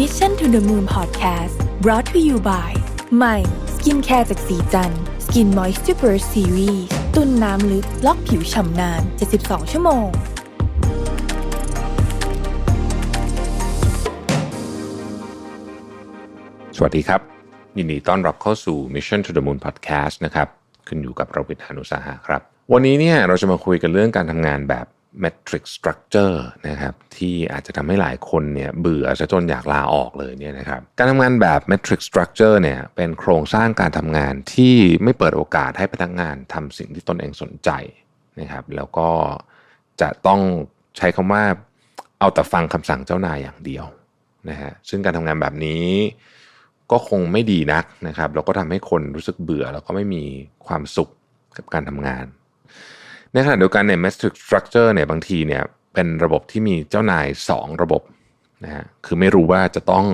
Mission to the Moon Podcast brought to you by ใหม่สกินแคร์จากสีจัน Skin Moisture Burst Series ตุนน้ำลึก ล็อกผิวฉ่ำนาน 72 ชั่วโมง สวัสดีครับ ยินดีต้อนรับเข้าสู่ Mission to the Moon Podcast นะครับ ขึ้นอยู่กับเราวิทยานุสาหะครับ วันนี้เนี่ยเราจะมาคุยกันเรื่องการทำงานแบบ metric structure นะครับที่อาจจะทำให้หลายคนเนี่ยเบื่อซะจนอยากลาออกเลยเนี่ยนะครับการทำงานแบบ metric structure เนี่ยเป็นโครงสร้างการทำงานที่ไม่เปิดโอกาสให้พนักงานทำสิ่งที่ตนเองสนใจนะครับแล้วก็จะต้องใช้คำว่าเอาแต่ฟังคำสั่งเจ้านายอย่างเดียวนะฮะซึ่งการทำงานแบบนี้ก็คงไม่ดีนักนะครับแล้วก็ทำให้คนรู้สึกเบื่อแล้วก็ไม่มีความสุขกับการทำงาน ในขณะเดียวกันเนี่ย metric structure เนี่ยบางทีเนี่ยเป็นระบบที่มีเจ้านาย 2 ระบบนะฮะคือไม่รู้ว่าจะต้อง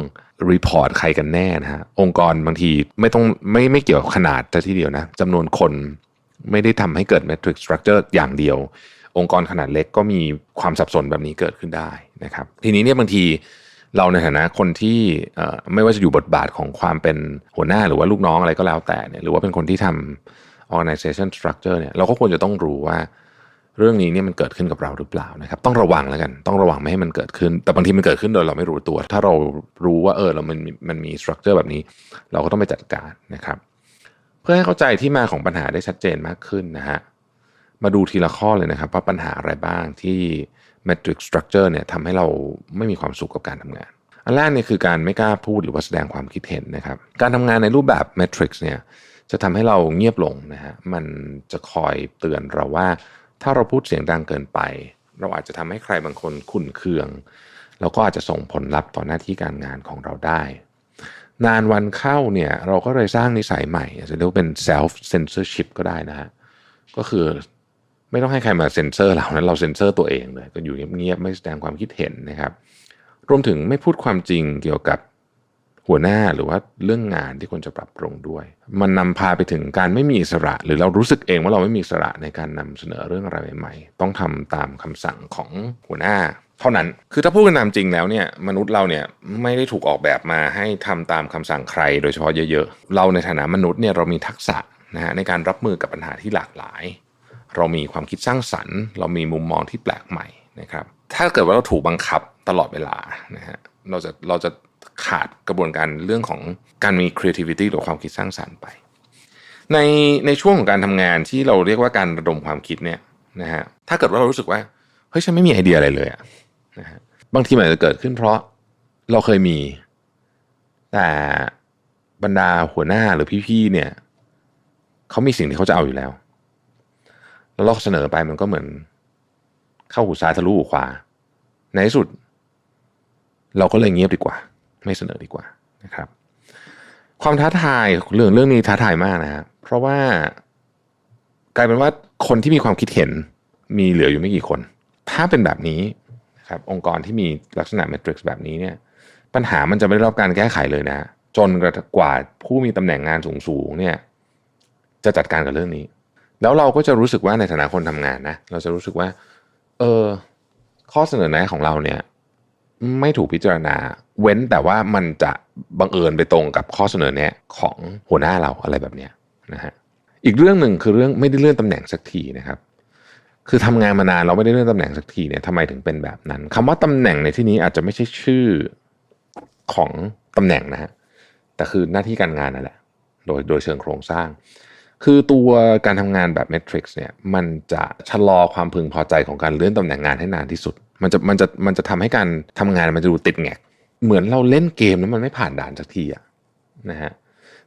report ใครกันแน่นะฮะองค์กรบางทีไม่ต้องไม่ไม่เกี่ยวกับขนาดแต่ทีเดียวนะจำนวนคนไม่ได้ทำให้เกิด metric structure อย่างเดียว องค์กรขนาดเล็กก็มีความสับสนแบบนี้เกิดขึ้นได้นะครับ ทีนี้เนี่ยบางทีเราในฐานะคนที่ไม่ว่าจะอยู่บทบาทของความเป็นหัวหน้าหรือว่าลูกน้องอะไรก็แล้วแต่เนี่ยหรือว่าเป็นคนที่ทำ organization structure เนี่ยเราก็ควรจะต้องรู้ว่าเรื่องนี้เนี่ยมันเกิดขึ้นกับเราหรือเปล่านะครับ ต้องระวังแล้วกัน ต้องระวังไม่ให้มันเกิดขึ้น แต่บางทีมันเกิดขึ้นโดยเราไม่รู้ตัว ถ้าเรารู้ว่าเออเรามันมันมี structure แบบนี้ เราก็ต้องไปจัดการนะครับ เพื่อให้เข้าใจที่มาของปัญหาได้ชัดเจนมากขึ้นนะฮะมาดูทีละข้อเลยนะครับ ว่าปัญหาอะไรบ้างที่ metric structure เนี่ยทำให้เราไม่มีความสุขกับการทำงาน อันแรกเนี่ยคือการไม่กล้าพูดหรือว่าแสดงความคิดเห็นนะครับ การทำงานในรูปแบบ metrics เนี่ย จะทำให้เราเงียบลงนะฮะมันจะคอยเตือนเราว่า ถ้าเราพูดเสียงดังเกินไป เราอาจจะทำให้ใครบางคนขุ่นเคือง แล้วก็อาจจะส่งผลลัพธ์ต่อหน้าที่การงานของเราได้ นานวันเข้าเนี่ยเราก็เลยสร้างนิสัยใหม่จะเรียกว่าเป็น self censorship ก็ได้นะฮะก็คือไม่ต้องให้ใครมาเซ็นเซอร์เรานะเราเซ็นเซอร์ตัวเองเลย ก็อยู่เงียบๆไม่แสดงความคิดเห็นนะครับ รวมถึงไม่พูดความจริงเกี่ยวกับ หัวหน้าหรือว่าเรื่องงานที่ควรจะปรับปรุงด้วย มันนำพาไปถึงการไม่มีอิสระ หรือเรารู้สึกเองว่าเราไม่มีอิสระในการนำเสนอเรื่องอะไรใหม่ๆ ต้องทำตามคำสั่งของหัวหน้า เท่านั้น คือถ้าพูดกันตามจริงแล้วเนี่ยมนุษย์เราเนี่ยไม่ได้ถูกออกแบบมาให้ทำตามคำสั่งใคร โดยเฉพาะเยอะๆ เราในฐานะมนุษย์เนี่ยเรามีทักษะนะฮะในการรับมือกับปัญหาที่หลากหลาย เรามีความคิดสร้างสรรค์ เรามีมุมมองที่แปลกใหม่นะครับ ถ้าเกิดว่าเราถูกบังคับตลอดเวลานะฮะเราจะเราจะ ขาดกระบวนการเรื่องของการมี creativity หรือความคิดสร้างสรรค์ไป ในในช่วงของการทำงานที่เราเรียกว่าการระดมความคิดเนี่ยนะฮะถ้าเกิดว่าเรารู้สึกว่าเฮ้ยฉันไม่มีไอเดียอะไรเลยอะนะฮะบางทีมันอาจจะเกิดขึ้นเพราะเราเคยมี แต่บรรดาหัวหน้าหรือพี่ๆเนี่ยเขามีสิ่งที่เขาจะเอาอยู่แล้ว แล้วเราเสนอไปมันก็เหมือน เข้าหูซ้ายทะลุหูขวา ในที่สุด เราก็เลยเงียบดีกว่า ไม่เสนอดีกว่านะครับ ความท้าทายเรื่องเรื่องนี้ท้าทายมากนะครับเพราะว่ากลายเป็นว่าคนที่มีความคิดเห็นมีเหลืออยู่ไม่กี่คน ถ้าเป็นแบบนี้นะครับองค์กรที่มีลักษณะเมทริกซ์แบบนี้เนี่ย ปัญหามันจะไม่ได้รับการแก้ไขเลยนะ จนกว่าผู้มีตำแหน่งงานสูงๆเนี่ย จะจัดการกับเรื่องนี้ แล้วเราก็จะรู้สึกว่าในฐานะคนทำงานนะ เราจะรู้สึกว่า เออ ข้อเสนอแนะของเราเนี่ย ไม่ถูกพิจารณา เว้นแต่ว่ามันจะบังเอิญไปตรงกับข้อเสนอแนะของหัวหน้าเราอะไรแบบเนี้ยนะฮะอีกเรื่องหนึ่งคือเรื่องไม่ได้เลื่อนตำแหน่งสักทีนะครับ คือทำงานมานานเราไม่ได้เลื่อนตำแหน่งสักทีเนี่ยทำไมถึงเป็นแบบนั้นคำว่าตำแหน่งในที่นี้อาจจะไม่ใช่ชื่อของตำแหน่งนะฮะแต่คือหน้าที่การงานนั่นแหละโดยโดยเชิงโครงสร้าง คือตัวการทำงานแบบ Matrix เนี่ยมันจะชะลอความพึงพอใจของการเลื่อนตำแหน่งงานให้นานที่สุด มันจะมันจะมันจะทำให้การทำงานมันจะดูติดแงกเหมือนเราเล่นเกมแล้วมันไม่ผ่านด่านสักทีอะนะฮะ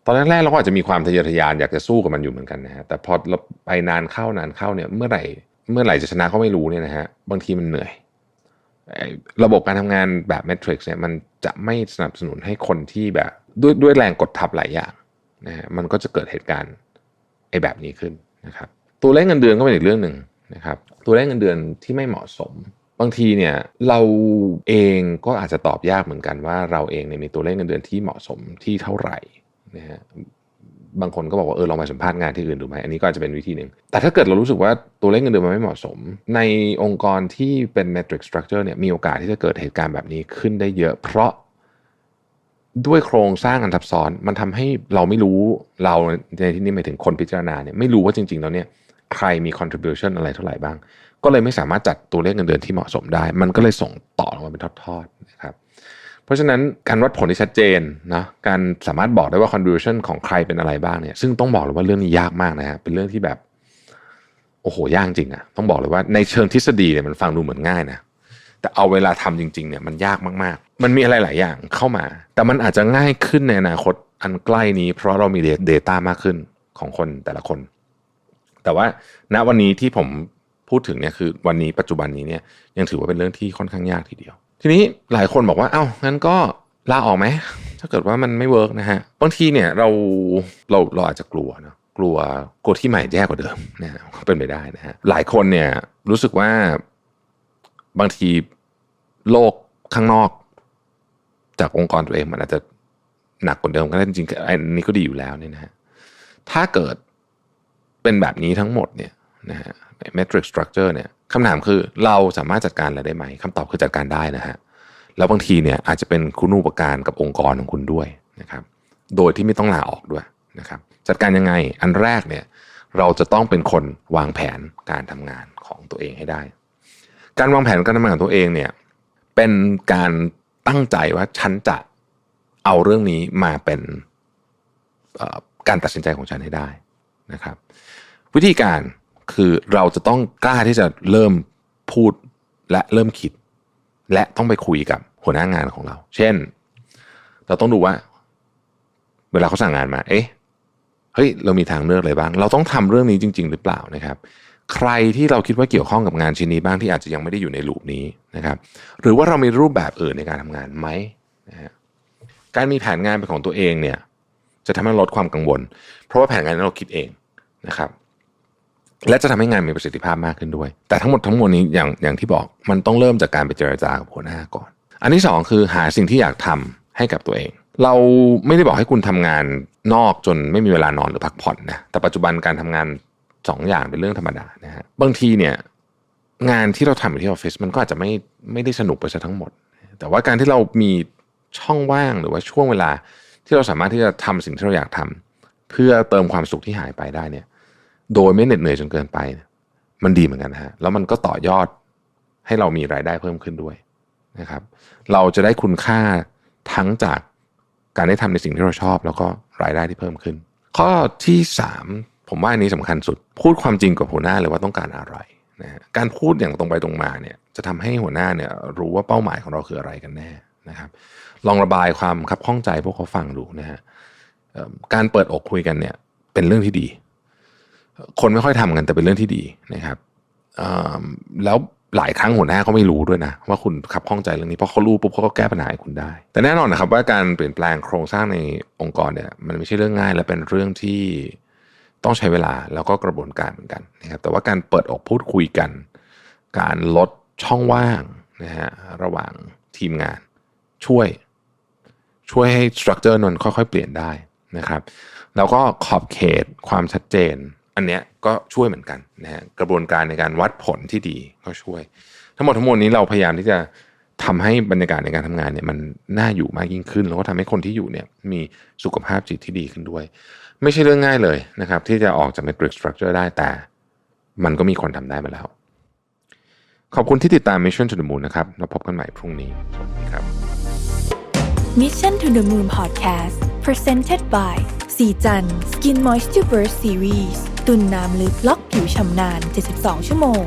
ตอนแรกๆเราก็อาจจะมีความทะเยอทะยานอยากจะสู้กับมันอยู่เหมือนกันนะฮะแต่พอเราไปนานเข้านานเข้าเนี่ยเมื่อไหร่เมื่อไหร่จะชนะก็ไม่รู้เนี่ยนะฮะบางทีมันเหนื่อย ระบบการทำงานแบบ Matrix เนี่ยมันจะไม่สนับสนุนให้คนที่แบบ ด้วยด้วยแรงกดทับหลายอย่างนะฮะมันก็จะเกิดเหตุการณ์ไอ้แบบนี้ขึ้นนะครับตัวเลขเงินเดือนก็เป็นอีกเรื่องหนึ่งนะครับตัวเลขเงินเดือนที่ไม่เหมาะสม บางทีเนี่ยเราเองก็อาจจะตอบยากเหมือนกันว่าเราเองเนี่ยมีตัวเลขเงินเดือนที่เหมาะสมที่เท่าไหร่นะฮะบางคนก็บอกว่าเออลองไปสัมภาษณ์งานที่อื่นดูไหมอันนี้ก็อาจจะเป็นวิธีหนึ่ง แต่ถ้าเกิดเรารู้สึกว่าตัวเลขเงินเดือนมันไม่เหมาะสม ในองค์กรที่เป็น metric structure เนี่ยมีโอกาสที่จะเกิดเหตุการณ์แบบนี้ขึ้นได้เยอะ เพราะด้วยโครงสร้างอันซับซ้อน มันทำให้เราไม่รู้เราในที่นี้หมายถึงคนพิจารณาเนี่ยไม่รู้ว่าจริงๆแล้วเนี่ยใครมี contribution อะไรเท่าไหร่บ้าง ก็เลยไม่สามารถจัดตัวเลขเงินเดือนที่เหมาะสมได้ มันก็เลยส่งต่อลงมาเป็นทอดๆนะครับเพราะฉะนั้นการวัดผลที่ชัดเจนนะการสามารถบอกได้ว่า contribution ของใครเป็นอะไรบ้างเนี่ยซึ่งต้องบอกเลยว่าเรื่องนี้ยากมากนะฮะเป็นเรื่องที่แบบ โอ้โหยากจริงอะต้องบอกเลยว่าในเชิงทฤษฎีเนี่ยมันฟังดูเหมือนง่ายนะแต่เอาเวลาทำจริง ๆ เนี่ยมันยากมากๆ มันมีอะไรหลายอย่างเข้ามา แต่มันอาจจะง่ายขึ้นในอนาคตอันใกล้นี้ เพราะเรามี Data มากขึ้นของคนแต่ละคน แต่ว่าณวันนี้ที่ผม พูดถึงเนี่ยคือวันนี้ปัจจุบันนี้เนี่ยยังถือว่าเป็นเรื่องที่ค่อนข้างยากทีเดียว ทีนี้หลายคนบอกว่าเอ้างั้นก็ลาออกไหมถ้าเกิดว่ามันไม่เวิร์กนะฮะบางทีเนี่ยเราเราเราอาจจะกลัวนะกลัวกลัวที่ใหม่แย่กว่าเดิมนะฮะก็เป็นไปได้นะฮะหลายคนเนี่ยรู้สึกว่าบางทีโลกข้างนอก จากองค์กรตัวเองมันอาจจะหนักกว่าเดิมก็ได้จริงๆอันนี้ก็ดีอยู่แล้วเนี่ยนะฮะถ้าเกิดเป็นแบบนี้ทั้งหมดเนี่ยนะฮะ metric structure เนี่ยคำถามคือเราสามารถจัดการอะไรได้ไหมคำตอบคือจัดการได้นะฮะแล้วบางทีเนี่ยอาจจะเป็นคุณูปการกับองค์กรของคุณด้วยนะครับโดยที่ไม่ต้องลาออกด้วยนะครับจัดการยังไงอันแรกเนี่ยเราจะต้องเป็นคนวางแผนการทำงานของตัวเองให้ได้ การวางแผนการทำงานของตัวเองเนี่ยเป็นการตั้งใจว่าฉันจะเอาเรื่องนี้มาเป็นการตัดสินใจของฉันให้ได้นะครับ วิธีการ คือเราจะต้องกล้าที่จะเริ่มพูดและเริ่มคิด และต้องไปคุยกับหัวหน้างานของเรา เช่น เราต้องดูว่า เวลาเขาสั่งงานมา เอ๊ะเฮ้ยเรามีทางเลือกอะไรบ้าง เราต้องทำเรื่องนี้จริง ๆ หรือเปล่านะครับ ใครที่เราคิดว่าเกี่ยวข้องกับงานชิ้นนี้บ้างที่อาจจะยังไม่ได้อยู่ในลูปนี้นะครับ หรือว่าเรามีรูปแบบอื่นในการทำงานไหมนะฮะการมีแผนงานเป็นของตัวเองเนี่ย จะทำให้ลดความกังวล เพราะว่าแผนงานนั้นเราคิดเองนะครับ และจะทำให้งานมีประสิทธิภาพมากขึ้นด้วย แต่ทั้งหมดทั้งมวลนี้อย่างอย่างที่บอกมันต้องเริ่มจากการไปเจรจากับหัวหน้าก่อน อันที่สองคือหาสิ่งที่อยากทำให้กับตัวเอง เราไม่ได้บอกให้คุณทำงานนอกจนไม่มีเวลานอนหรือพักผ่อนนะแต่ปัจจุบันการทำงานสองอย่างเป็นเรื่องธรรมดานะฮะบางทีเนี่ยงานที่เราทำอยู่ที่ออฟฟิศมันก็อาจจะไม่ไม่ได้สนุกไปซะทั้งหมด แต่ว่าการที่เรามีช่องว่างหรือว่าช่วงเวลาที่เราสามารถที่จะทำสิ่งที่เราอยากทำเพื่อเติมความสุขที่หายไปได้เนี่ย โดยไม่เหน็ดเหนื่อยจนเกินไป มันดีเหมือนกันฮะแล้วมันก็ต่อยอดให้เรามีรายได้เพิ่มขึ้นด้วยนะครับ เราจะได้คุณค่าทั้งจากการได้ทำในสิ่งที่เราชอบ แล้วก็รายได้ที่เพิ่มขึ้น ข้อที่สามผมว่าอันนี้สำคัญสุด พูดความจริงกับหัวหน้าเลยว่าต้องการอะไรนะการพูดอย่างตรงไปตรงมาเนี่ยจะทำให้หัวหน้าเนี่ยรู้ว่าเป้าหมายของเราคืออะไรกันแน่นะครับ ลองระบายความคับข้องใจพวกเขาฟังดูนะฮะการเปิดอกคุยกันเนี่ยเป็นเรื่องที่ดี คนไม่ค่อยทำกันแต่เป็นเรื่องที่ดีนะครับแล้วหลายครั้งหัวหน้าเขาไม่รู้ด้วยนะว่าคุณขับข้องใจเรื่องนี้เพราะเขารู้ปุ๊บเขาก็แก้ปัญหาให้คุณได้ แต่แน่นอนนะครับว่าการเปลี่ยนแปลงโครงสร้างในองค์กรเนี่ยมันไม่ใช่เรื่องง่ายและเป็นเรื่องที่ต้องใช้เวลาแล้วก็กระบวนการเหมือนกันนะครับแต่ว่าการเปิดอกพูดคุยกัน การลดช่องว่างนะฮะระหว่างทีมงานช่วย ช่วยให้สตรัคเจอร์นนค่อยๆ เปลี่ยนได้นะครับแล้วก็ขอบเขตความชัดเจน อันเนี้ยก็ช่วยเหมือนกันนะฮะกระบวนการในการวัดผลที่ดีก็ช่วย ทั้งหมดทั้งมวลนี้เราพยายามที่จะทำให้บรรยากาศในการทำงานเนี่ยมันน่าอยู่มากยิ่งขึ้น แล้วก็ทำให้คนที่อยู่เนี่ยมีสุขภาพจิตที่ดีขึ้นด้วย ไม่ใช่เรื่องง่ายเลยนะครับ ที่จะออกจาก metric structure ได้แต่ มันก็มีคนทำได้มาแล้ว ขอบคุณที่ติดตาม Mission to the Moon นะครับเราพบกันใหม่พรุ่งนี้สวัสดีครับ Mission to the Moon Podcast Presented by สีจัน Skin Moisture Burst Series ตุ่นน้ำลึกล็อกผิวชำนาน72 ชั่วโมง